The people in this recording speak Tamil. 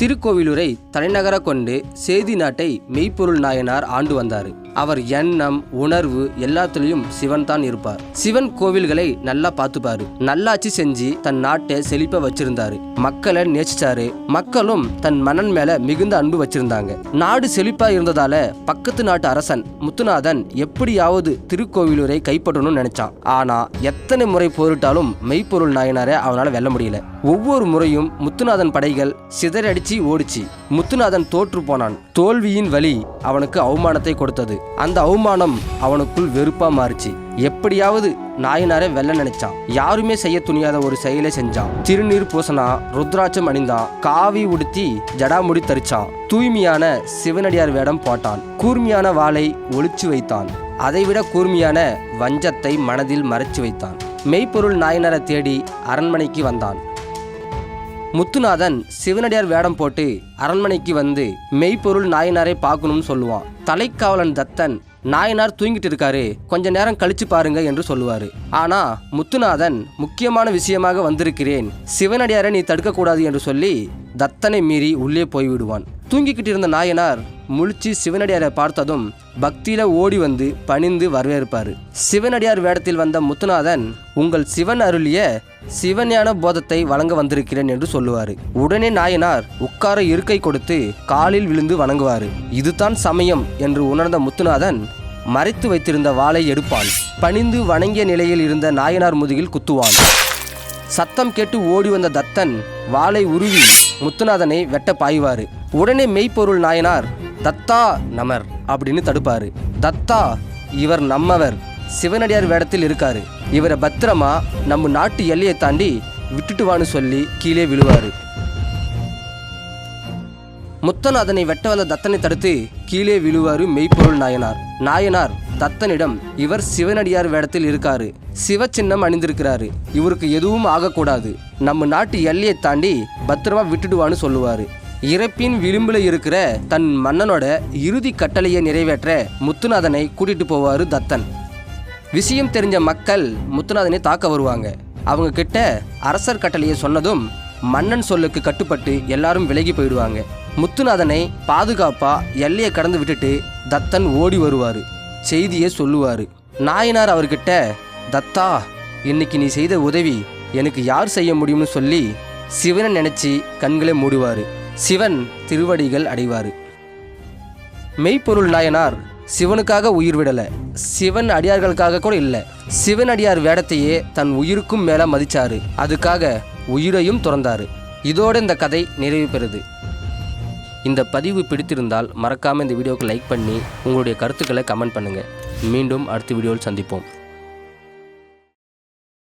திருக்கோவிலூரை தலைநகர கொண்டு சேதி நாட்டை மெய்ப்பொருள் நாயனார் ஆண்டு வந்தார். அவர் எண்ணம் உணர்வு எல்லாத்துலயும் சிவன் தான் இருப்பார். சிவன் கோவில்களை நல்லா பார்த்துப்பாரு. நல்லாட்சி செஞ்சு தன் நாட்டை செழிப்ப வச்சிருந்தாரு. மக்களை நேசிச்சாரு. மக்களும் தன் மன்னன் மேல மிகுந்த அன்பு வச்சிருந்தாங்க. நாடு செழிப்பா இருந்ததால பக்கத்து நாட்டு அரசன் முத்துநாதன் எப்படியாவது திருக்கோவிலூரை கைப்பற்றணும்னு நினைச்சான். ஆனா எத்தனை முறை போரிட்டாலும் மெய்ப்பொருள் நாயனாரை அவனால வெல்ல முடியல. ஒவ்வொரு முறையும் முத்துநாதன் படைகள் சிதறடிச்சு ஓடிச்சு. முத்துநாதன் தோற்று போனான். தோல்வியின் வலி அவனுக்கு அவமானத்தை கொடுத்தது. அந்த அவமானம் அவனுக்குள் வெறுப்பா மாறுச்சு. எப்படியாவது நாயனாரை வெல்ல நினைச்சான். யாருமே செய்ய துணியாத ஒரு செயலை செஞ்சான். திருநீர் பூசனா ருத்ராட்சம் அணிந்தான் காவி உடுத்தி ஜடாமுடி தரிச்சான். தூய்மையான சிவனடியார் வேடம் போட்டான். கூர்மையான வாளை ஒளிச்சு வைத்தான். அதைவிட கூர்மையான வஞ்சத்தை மனதில் மறைச்சு வைத்தான். மெய்ப்பொருள் நாயனரை தேடி அரண்மனைக்கு வந்தான். முத்துநாதன் சிவனடியார் வேடம் போட்டு அரண்மனைக்கு வந்து மெய்ப்பொருள் நாயனாரை பார்க்கணும்னு சொல்லுவான். தலைக்காவலன் தத்தன் நாயனார் தூங்கிட்டு இருக்காரு. கொஞ்ச நேரம் கழிச்சு பாருங்க என்று சொல்லுவாரு. ஆனா முத்துநாதன் முக்கியமான விஷயமாக வந்திருக்கிறேன். சிவனடியாரை நீ தடுக்கக்கூடாது என்று சொல்லி தத்தனை மீறி உள்ளே போய்விடுவான். தூங்கிக்கிட்டு இருந்த நாயனார் முழிச்சு சிவனடியாரை பார்த்ததும் பக்தியில ஓடி வந்து பணிந்து வரவேற்பார். சிவனடியார் வேடத்தில் வந்த முத்துநாதன் உங்கள் சிவன் அருளிய சிவஞான போதத்தை வழங்க வந்திருக்கிறேன் என்று சொல்லுவார். உடனே நாயனார் உட்கார இருக்கை கொடுத்து காலில் விழுந்து வணங்குவார். இதுதான் சமயம் என்று உணர்ந்த முத்துநாதன் மறைத்து வைத்திருந்த வாளை எடுப்பான். பணிந்து வணங்கிய நிலையில் இருந்த நாயனார் முதுகில் குத்துவான். சத்தம் கேட்டு ஓடி வந்த தத்தன் வாளை உருவி முத்துநாதனை வெட்ட பாய்வாரு. உடனே மெய்ப்பொருள் நாயனார் தத்தா நமர் அப்படின்னு தடுப்பாரு. தத்தா இவர் நம்மவர். சிவனடியார் வேடத்தில் இருக்காரு. இவரை பத்திரமா நம்ம நாட்டு எல்லையை தாண்டி விட்டுட்டு வான்னு சொல்லி கீழே விழுவாரு. முத்தன் அதனை வெட்ட வந்த தத்தனை தடுத்து கீழே விழுவாரு மெய்ப்பொருள் நாயனார். நாயனார் தத்தனிடம் இவர் சிவனடியார் வேடத்தில் இருக்காரு. சிவ சின்னம் அணிந்திருக்கிறாரு. இவருக்கு எதுவும் ஆகக்கூடாது. நம்ம நாட்டு எல்லையை தாண்டி பத்திரமா விட்டுடுவான்னு சொல்லுவாரு. இறப்பின் விளிம்புல இருக்கிற தன் மன்னனோட இறுதி கட்டளையை நிறைவேற்ற முத்துநாதனை கூட்டிட்டு போவாரு தத்தன். விஷயம் தெரிஞ்ச மக்கள் முத்துநாதனை தாக்க வருவாங்க. அவங்க கிட்ட அரசர் கட்டளையை சொன்னதும் மன்னன் சொல்லுக்கு கட்டுப்பட்டு எல்லாரும் விலகி போயிடுவாங்க. முத்துநாதனை பாதுகாப்பா எல்லையை கடந்து விட்டுட்டு தத்தன் ஓடி வருவாரு. செய்தியை சொல்லுவார். நாயனார் அவர்கிட்ட தத்தா இன்னைக்கு நீ செய்த உதவி எனக்கு யார் செய்ய முடியும்னு சொல்லி சிவனை நினச்சி கண்களை மூடுவார். சிவன் திருவடிகள் அடைவார். மெய்ப்பொருள் நாயனார் சிவனுக்காக உயிர் விடலை. சிவன் அடியார்களுக்காக கூட இல்லை. சிவன் அடியார் வேடத்தையே தன் உயிருக்கும் மேலே மதிச்சாரு. அதுக்காக உயிரையும் துறந்தாரு. இதோட இந்த கதை நிறைவு பெறுது. இந்த பதிவு பிடித்திருந்தால் மறக்காமல் இந்த வீடியோவுக்கு லைக் பண்ணி உங்களுடைய கருத்துக்களை கமெண்ட் பண்ணுங்கள் மீண்டும் அடுத்த வீடியோவில் சந்திப்போம்.